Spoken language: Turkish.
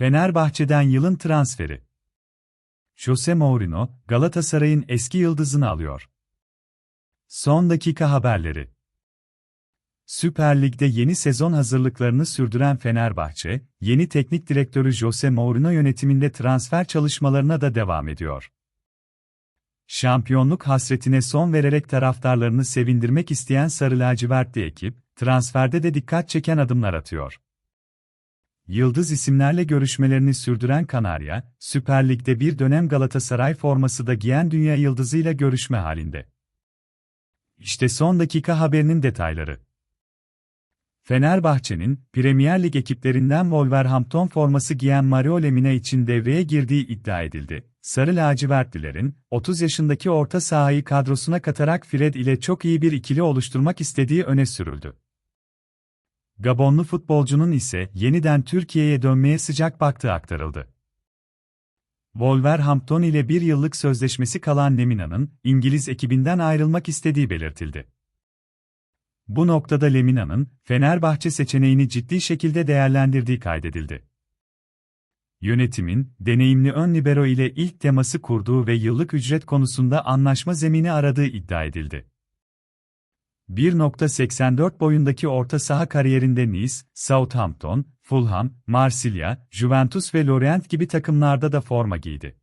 Fenerbahçe'den yılın transferi. Jose Mourinho, Galatasaray'ın eski yıldızını alıyor. Son dakika haberleri. Süper Lig'de yeni sezon hazırlıklarını sürdüren Fenerbahçe, yeni teknik direktörü Jose Mourinho yönetiminde transfer çalışmalarına da devam ediyor. Şampiyonluk hasretine son vererek taraftarlarını sevindirmek isteyen Sarı Lacivertli ekip, transferde de dikkat çeken adımlar atıyor. Yıldız isimlerle görüşmelerini sürdüren Kanarya, Süper Lig'de bir dönem Galatasaray forması da giyen dünya yıldızıyla görüşme halinde. İşte son dakika haberinin detayları. Fenerbahçe'nin, Premier Lig ekiplerinden Wolverhampton forması giyen Mario Lemina için devreye girdiği iddia edildi. Sarı lacivertlilerin, 30 yaşındaki orta sahayı kadrosuna katarak Fred ile çok iyi bir ikili oluşturmak istediği öne sürüldü. Gabonlu futbolcunun ise yeniden Türkiye'ye dönmeye sıcak baktığı aktarıldı. Wolverhampton ile bir yıllık sözleşmesi kalan Lemina'nın, İngiliz ekibinden ayrılmak istediği belirtildi. Bu noktada Lemina'nın, Fenerbahçe seçeneğini ciddi şekilde değerlendirdiği kaydedildi. Yönetimin, deneyimli ön libero ile ilk teması kurduğu ve yıllık ücret konusunda anlaşma zemini aradığı iddia edildi. 1.84 boyundaki orta saha kariyerinde Nice, Southampton, Fulham, Marsilya, Juventus ve Lorient gibi takımlarda da forma giydi.